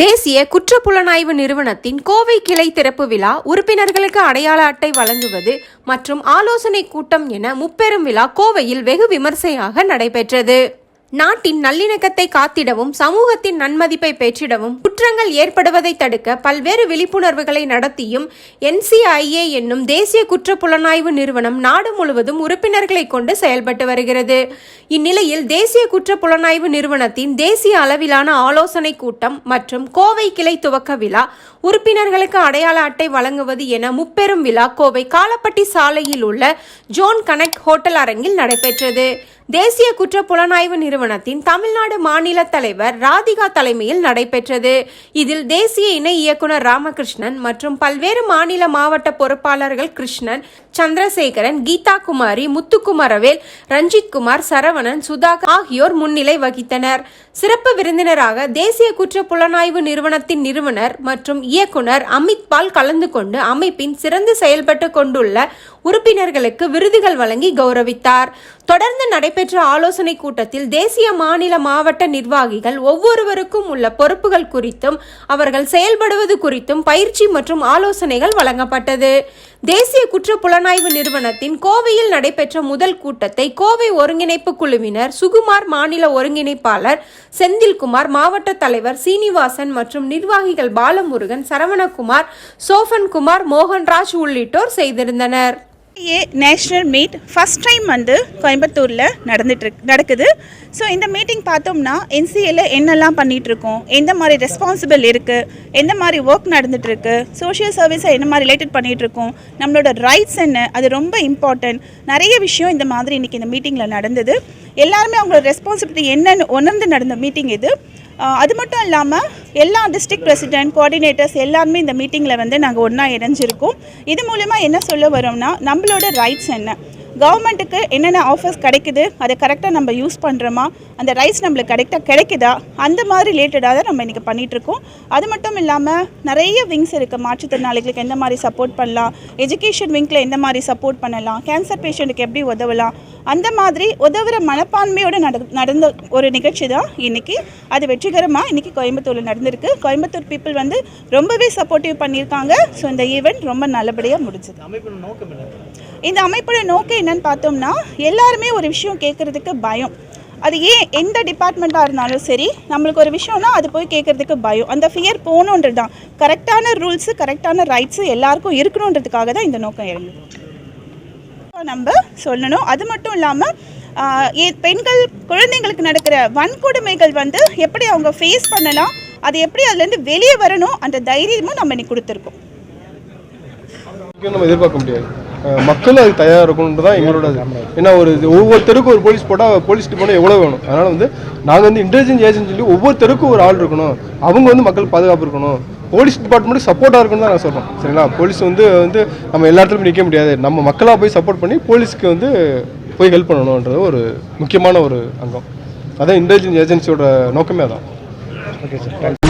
தேசிய குற்றப்புலனாய்வு நிறுவனத்தின் கோவை கிளை திறப்பு விழா உறுப்பினர்களுக்கு அடையாள அட்டை வழங்குவது மற்றும் ஆலோசனை கூட்டம் என முப்பெரும் விழா கோவையில் வெகு விமர்சையாக நடைபெற்றது. நாட்டின் நல்லிணக்கத்தை காத்திடவும் சமூகத்தின் நன்மதிப்பை பெற்றிடவும் குற்றங்கள் ஏற்படுவதை தடுக்க பல்வேறு விழிப்புணர்வுகளை நடத்தியும் என்சிஐஏ என்னும் தேசிய குற்றப்புலனாய்வு நிறுவனம் நாடு முழுவதும் உறுப்பினர்களை கொண்டு செயல்பட்டு வருகிறது. இந்நிலையில் தேசிய குற்றப்புலனாய்வு நிறுவனத்தின் தேசிய அளவிலான ஆலோசனை கூட்டம் மற்றும் கோவை கிளை துவக்க விழா உறுப்பினர்களுக்கு அடையாள அட்டை வழங்குவது என முப்பெரும் விழா கோவை காலப்பட்டி சாலையில் உள்ள ஜோன் கனெக்ட் ஹோட்டல் அரங்கில் நடைபெற்றது. தேசிய குற்ற புலனாய்வு நிறுவனத்தின் தமிழ்நாடு மாநில தலைவர் ராதிகா தலைமையில் நடைபெற்றது. இதில் தேசிய இணை இயக்குனர் ராமகிருஷ்ணன் மற்றும் பல்வேறு மாநில மாவட்ட பொறுப்பாளர்கள் கிருஷ்ணன் சந்திரசேகரன் கீதா குமாரி முத்துக்குமரவேல் ரஞ்சித் குமார் சரவணன் சுதாகர் ஆகியோர் முன்னிலை வகித்தனர். சிறப்பு விருந்தினராக தேசிய குற்ற புலனாய்வு நிறுவனத்தின் நிறுவனர் மற்றும் இயக்குனர் அமித் பால் கலந்து கொண்டு அமைப்பின் சிறந்து செயல்பட்டு கொண்டுள்ள உறுப்பினர்களுக்கு விருதுகள் வழங்கி கௌரவித்தார். தொடர்ந்து நடைபெற்ற ஆலோசனை கூட்டத்தில் தேசிய மாநில மாவட்ட நிர்வாகிகள் ஒவ்வொருவருக்கும் உள்ள பொறுப்புகள் குறித்தும் அவர்கள் செயல்படுவது குறித்தும் பயிற்சி மற்றும் ஆலோசனைகள் வழங்கப்பட்டது. தேசிய குற்ற புலனாய்வு நிறுவனத்தின் கோவையில் நடைபெற்ற முதல் கூட்டத்தை கோவை ஒருங்கிணைப்பு குழுவினர் சுகுமார் மாநில ஒருங்கிணைப்பாளர் செந்தில்குமார் மாவட்ட தலைவர் சீனிவாசன் மற்றும் நிர்வாகிகள் பாலமுருகன் சரவணகுமார் சோஃபன்குமார் மோகன்ராஜ் உள்ளிட்டோர் செய்திருந்தனர். A national meet first time வந்து கோயம்புத்தூரில் நடந்துட்டு நடக்குது. ஸோ இந்த மீட்டிங் பார்த்தோம்னா என்சிஏல என்னெல்லாம் பண்ணிகிட்ருக்கோம் எந்த மாதிரி ரெஸ்பான்சிபிள் இருக்குது எந்த மாதிரி ஒர்க் நடந்துகிட்ருக்கு சோஷியல் சர்வீஸை என்ன மாதிரி ரிலேட்டட் பண்ணிகிட்ருக்கோம் நம்மளோட ரைட்ஸ் என்ன அது ரொம்ப இம்பார்ட்டன்ட் நிறைய விஷயம் இந்த மாதிரி இன்றைக்கி இந்த மீட்டிங்கில் நடந்தது. எல்லாருமே அவங்களோட ரெஸ்பான்சிபிலிட்டி என்னன்னு உணர்ந்து நடந்த மீட்டிங் இது. அது மட்டும் இல்லாமல் எல்லா டிஸ்ட்ரிக்ட் பிரசிடென்ட் கோஆர்டினேட்டர்ஸ் எல்லாருமே இந்த மீட்டிங்கில் வந்து நாங்கள் ஒன்றா இணைஞ்சிருக்கோம். இது மூலிமா என்ன சொல்ல வரோம்னா நம்மளோட ரைட்ஸ் என்ன? கவர்மெண்ட்டுக்கு என்னென்ன ஆஃபர்ஸ் கிடைக்குது? அதை கரெக்டாக நம்ம யூஸ் பண்ணுறோமா அந்த ரைட்ஸ் நம்மளுக்கு கரெக்டாக கிடைக்குதா? அந்த மாதிரி ரிலேட்டடாக தான் நம்ம இன்றைக்கி பண்ணிகிட்ருக்கோம் அது மட்டும் இல்லாமல் நிறைய விங்ஸ் இருக்குது மாற்றுத்திறனாளிகளுக்கு எந்த மாதிரி சப்போர்ட் பண்ணலாம்? எஜுகேஷன் விங்கில் எந்த மாதிரி சப்போர்ட் பண்ணலாம்? கேன்சர் பேஷண்ட்டுக்கு எப்படி உதவலாம்? அந்த மாதிரி உதவுற மனப்பான்மையோடு நட நடந்த ஒரு நிகழ்ச்சி தான் இன்னைக்கு. அது வெற்றிகரமாக இன்னைக்கு கோயம்புத்தூரில் நடந்திருக்கு. கோயம்புத்தூர் பீப்புள் வந்து ரொம்பவே சப்போர்ட்டிவ் பண்ணியிருக்காங்க. ஸோ இந்த ஈவெண்ட் ரொம்ப நல்லபடியாக முடிஞ்சது. இந்த அமைப்போட நோக்கம் என்னன்னு பார்த்தோம்னா எல்லாருமே ஒரு விஷயம் கேட்குறதுக்கு பயம். அது ஏன் எந்த டிபார்ட்மெண்ட்டாக இருந்தாலும் சரி நம்மளுக்கு ஒரு விஷயம்னா அது போய் கேட்குறதுக்கு பயம். அந்த ஃபியர் போகணுன்றது தான். கரெக்டான ரூல்ஸு கரெக்டான ரைட்ஸு எல்லாருக்கும் இருக்கணுன்றதுக்காக தான் இந்த நோக்கம் இருந்தது நம்ம சொல்லணும். அது மட்டும் இல்லாமல் பெண்கள் குழந்தைங்களுக்கு நடக்கிற வன்கொடுமைகள் வந்து எப்படி அவங்க ஃபேஸ் பண்ணலாம் அது எப்படி அதுலேருந்து வெளியே வரணும் அந்த தைரியமும் நம்ம இன்னைக்கு கொடுத்துருக்கோம். நம்ம எதிர்பார்க்க முடியாது. மக்களும் அது தயாராக இருக்கணுன்றது தான் எங்களோட ஏன்னா ஒரு ஒவ்வொருத்தருக்கும் ஒவ்வொரு ஒரு போலீஸ் போட்டால் போலீஸ் டிபார்ட்மெண்ட் எவ்வளோ வேணும்? அதனால் வந்து நாங்கள் வந்து இன்டெலிஜென்ஸ் ஏஜென்சி சொல்லி ஒவ்வொரு தெருக்கும் ஒரு ஆள் இருக்கணும். அவங்க வந்து மக்கள் பாதுகாப்பு இருக்கணும். போலீஸ் டிபார்ட்மெண்ட்டுக்கு சப்போர்ட்டாக இருக்கணும் தான் நான் சொல்கிறேன் சரிங்களா? போலீஸ் வந்து வந்து நம்ம எல்லா இடத்துலையும் நிற்க முடியாது. நம்ம மக்களாக போய் சப்போர்ட் பண்ணி போலீஸ்க்கு வந்து போய் ஹெல்ப் பண்ணணுன்றது ஒரு முக்கியமான ஒரு அங்கம். அதான் இன்டெலிஜென்ஸ் ஏஜென்சியோட நோக்கமே அதான். Okay sir